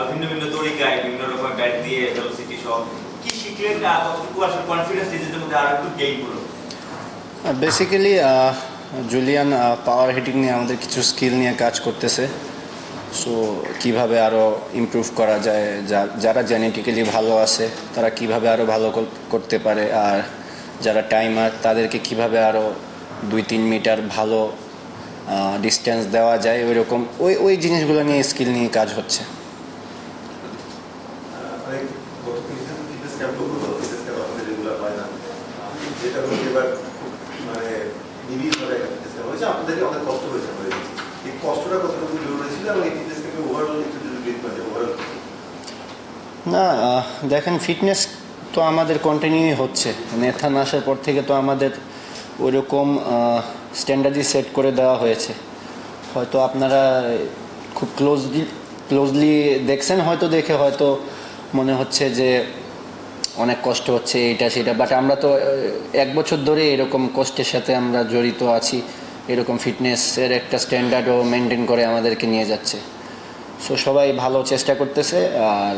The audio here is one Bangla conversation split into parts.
ভিন্ন ভিন্ন তরিকায় বিভিন্ন রকমের ব্যাট দিয়ে ভেলোসিটি সহ কি শিখলে আহ, কতটুকু আসলে কনফিডেন্স নিজেদের মধ্যে আরও একটু গেইন হলো? বেসিক্যালি জুলিয়ান পাওয়ার হিটিং নিয়ে আমাদের কিছু স্কিল নিয়ে কাজ করতেছে। সো কীভাবে আরও ইমপ্রুভ করা যায় যারা জেনেটিক্যালি ভালো আছে তারা কীভাবে আরও ভালো করতে পারে আর যারা টাইমার তাদেরকে কীভাবে আরও দুই তিন মিটার ভালো ডিস্টেন্স দেওয়া যায় ওই রকম ওই ওই জিনিসগুলো নিয়ে স্কিল নিয়ে কাজ হচ্ছে। অনেক গত কিছুদিন ফিটনেস ফিটনেস ক্যাম্প আমাদের রেগুলার হয় না। যেটা এবার মানে নিবিড়ভাবে একটা ফিটনেস ক্যাম্প হয়েছে, আপনাদেরকে অনেক কষ্ট হয়েছে আমাদের এই কষ্টটা জরুরি ছিল এবং এই ফিটনেস ক্যাম্পে ওভারঅল একটু যদি ওভারঅল না দেখেন ফিটনেস তো আমাদের কন্টিনিউ হচ্ছে। নেথান আসার পর থেকে তো আমাদের ওইরকম স্ট্যান্ডার্ডই সেট করে দেওয়া হয়েছে। হয়তো আপনারা খুব ক্লোজলি ক্লোজলি দেখছেন, হয়তো দেখে, হয়তো মনে হচ্ছে যে অনেক কষ্ট হচ্ছে এইটা সেটা বাট আমরা তো এক বছর ধরে এরকম কষ্টের সাথে আমরা জড়িত আছি, এরকম ফিটনেসের একটা স্ট্যান্ডার্ডও মেনটেন করে আমাদেরকে নিয়ে যাচ্ছে। সো সবাই ভালো চেষ্টা করতেছে, আর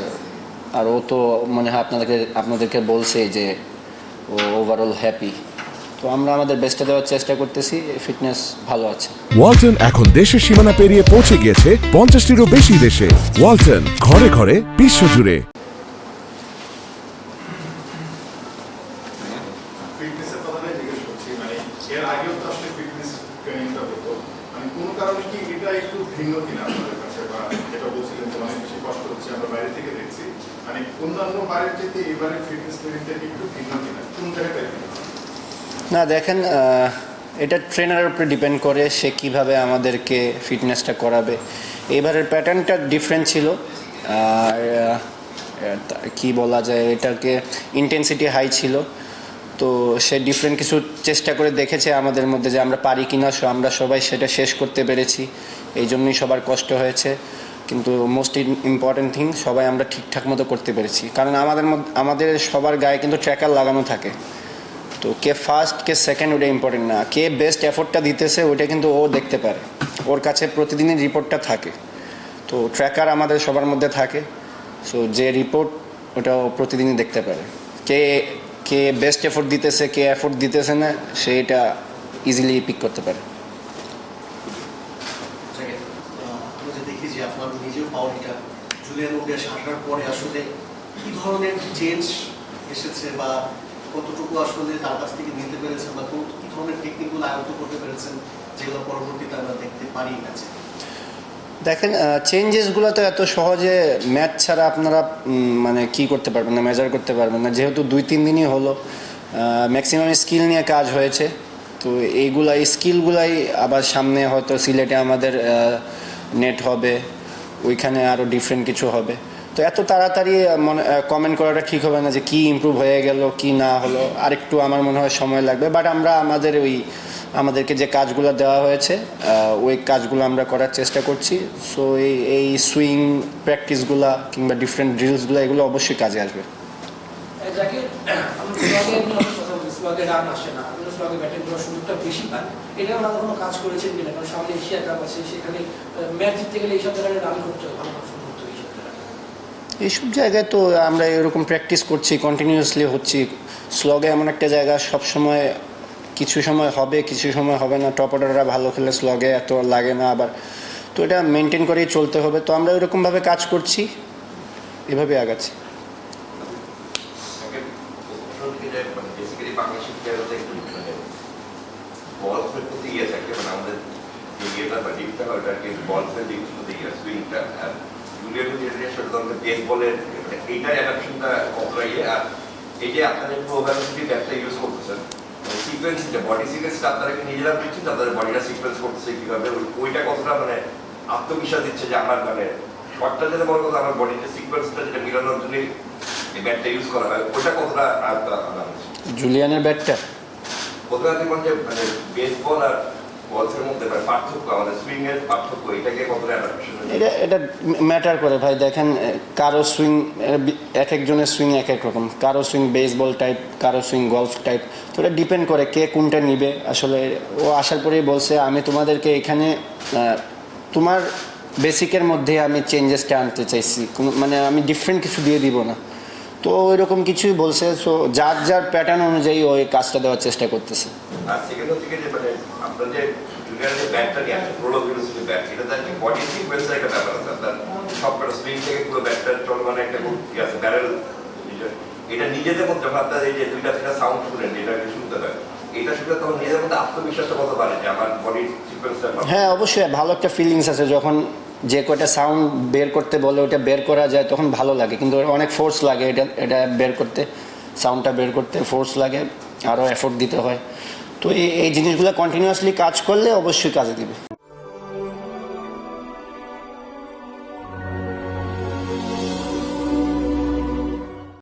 আর ও তো মনে হয় আপনাদেরকে আপনাদেরকে বলছে যে ও ওভারঅল হ্যাপি তো আমরা আমাদের বেস্টটা দেওয়ার চেষ্টা করতেছি ফিটনেস ভালো আছে। ওয়ালটন এখন দেশের সীমানা পেরিয়ে পৌঁছে গিয়েছে পঞ্চাশটিরও বেশি দেশে। ওয়ালটন, ঘরে ঘরে, বিশ্বজুড়ে। এর আগেও তো আসলে ফিটনেস ট্রেনিংটা হতো। মানে কোনো কারণে কি এটা একটু ভিন্ন কিনা আপনাদের কাছে, বা যেটা বলছিলেন যে অনেক বেশি কষ্ট হচ্ছে, আমরা বাইরে থেকে দেখছি। মানে অন্যান্য থেকে এবারে ফিটনেস ট্রেনিংটা একটু ভিন্ন কিনা? কোন না, দেখেন এটা ট্রেনারের উপরে ডিপেন্ড করে সে কীভাবে আমাদেরকে ফিটনেসটা করাবে। এবারের প্যাটার্নটা ডিফারেন্ট ছিল। আর কি বলা যায়, এটাকে ইন্টেন্সিটি হাই ছিল। তো সে ডিফারেন্ট কিছু চেষ্টা করে দেখেছে আমাদের মধ্যে যে আমরা পারি কি না আমরা সবাই সেটা শেষ করতে পেরেছি। এই জন্যই সবার কষ্ট হয়েছে। কিন্তু মোস্ট ইম্পর্টেন্ট থিং সবাই আমরা ঠিকঠাক মতো করতে পেরেছি। কারণ আমাদের মধ্যে, আমাদের সবার গায়ে কিন্তু ট্র্যাকার লাগানো থাকে। তো কে ফার্স্ট কে সেকেন্ড ওটা ইম্পর্টেন্ট না। কে বেস্ট এফোর্টটা দিতেছে ওটা কিন্তু ও দেখতে পারে। ওর কাছে প্রতিদিনই রিপোর্টটা থাকে। তো ট্র্যাকার আমাদের সবার মধ্যে থাকে। সো যে রিপোর্ট ওটা ও প্রতিদিনই দেখতে পারে। কে কে বেস্ট এফোর্ট দিতেছে, কে এফোর্ট দিতেছে না সে এটা ইজিলি পিক করতে পারে। জুলিয়ান উডে আসার পরে আসলে কি ধরনের চেঞ্জ এসেছে বা কতটুকু আসলে তার কাছ থেকে নিতে পেরেছেন বা কোন কি ধরনের টেকনিকগুলো আয়ত্ত করতে পেরেছেন যেগুলো পরবর্তীতে আমরা দেখতে পারি কাছে দেখেন চেঞ্জেসগুলো তো এত সহজে ম্যাচ ছাড়া আপনারা মানে কি করতে পারবেন না মেজার করতে পারবেন না। যেহেতু দুই, তিন দিনই হলো ম্যাক্সিমাম স্কিল নিয়ে কাজ হয়েছে। তো এইগুলা স্কিলগুলাই আবার সামনে হয়তো সিলেটে আমাদের নেট হবে, ওইখানে আরও ডিফারেন্ট কিছু হবে। তো এত তাড়াতাড়ি মনে কমেন্ট করাটা ঠিক হবে না যে কি ইমপ্রুভ হয়ে গেল, কি না হলো। আরেকটু আমার মনে হয় সময় লাগবে বাট আমরা, আমাদের ওই আমাদেরকে যে কাজগুলো দেওয়া হয়েছে ওই কাজগুলো আমরা করার চেষ্টা করছি। সো এই এই সুইং প্র্যাকটিসগুলা কিংবা ডিফারেন্ট ড্রিলসগুলো এগুলো অবশ্যই কাজে আসবে। এইসব জায়গায় তো আমরা এরকম প্র্যাকটিস করছি কন্টিনিউয়াসলি হচ্ছি। স্লগে এমন একটা জায়গা সব সময় কিছু সময় হবে, কিছু সময় হবে না। টপ অর্ডাররা ভালো খেলে স্লগে এত লাগে না আবার। তো এটা মেনটেন করেই চলতে হবে। তো আমরা এরকমভাবে কাজ করছি। এভাবে আগাচ্ছি। এই যে ইউজ করতেছেন সিকোয়েন্স যে বডি সিকোয়েন্সটা আপনারা নিজেরা বুঝছেন আপনাদের বডিটা সিকোয়েন্স করতেছে কীভাবে? ওই- ওইটা কতটা মানে আত্মবিশ্বাস দিচ্ছে যে আমার মানে শর্টটা যেটা বড় কথা আমার বডিতে সিকোয়েন্সটা যেটা মিলানোর জন্য এই ব্যাটটা ইউজ করা হয় ওটা কতটা আয়ত্ত আনা হচ্ছে জুলিয়ানের ব্যাটটা প্রথমে আপনি মানে বেসবল আর বলসের মধ্যে মানে পার্থক্য আমাদের সুইং এর পার্থক্য এটাকে অ্যাডাপশন এটা এটা ম্যাটার করে ভাই। দেখেন কারও সুইং এক একজনের সুইং এক এক রকম। কারও সুইং বেসবল টাইপ কারও সুইং গলফ টাইপ তো এটা ডিপেন্ড করে কে কোনটা নিবে। আসলে ও আসার পরেই বলছে, আমি তোমাদেরকে এখানে তোমার বেসিকের মধ্যে আমি চেঞ্জেসটা আনতে চাইছি। মানে আমি ডিফারেন্ট কিছু দিয়ে দিব না। তো এরকম কিছুই বলছে। সো যার যার প্যাটার্ন অনুযায়ী ওই কাজটা দেওয়ার চেষ্টা করতেছে। আর সেকেন্ড হচ্ছে যে মানে আপনার যে জুনিয়র ব্যাটটা নিয়ে আসছে প্রোলো ভেলোসিটি ব্যাট এটা তার বডি একটা ব্যাপার আছে সবকটা থেকে পুরো ব্যাটটা চলমানে একটা খুব আছে ব্যারেল এটা নিজেদের মধ্যে যে দুইটা সাউন্ড এটা শুনতে এটা শুনে তখন নিজের মধ্যে আত্মবিশ্বাসটা কত পারে যে আমার বডির হ্যাঁ অবশ্যই, ভালো একটা ফিলিংস আছে, যখন যে কয়টা সাউন্ড বের করতে বলে ওটা বের করা যায়, তখন ভালো লাগে, কিন্তু অনেক ফোর্স লাগে এটা এটা বের করতে সাউন্ডটা বের করতে ফোর্স লাগে আরও এফোর্ট দিতে হয়। তো এই এই জিনিসগুলো কন্টিনিউয়াসলি কাজ করলে অবশ্যই কাজে দিবে।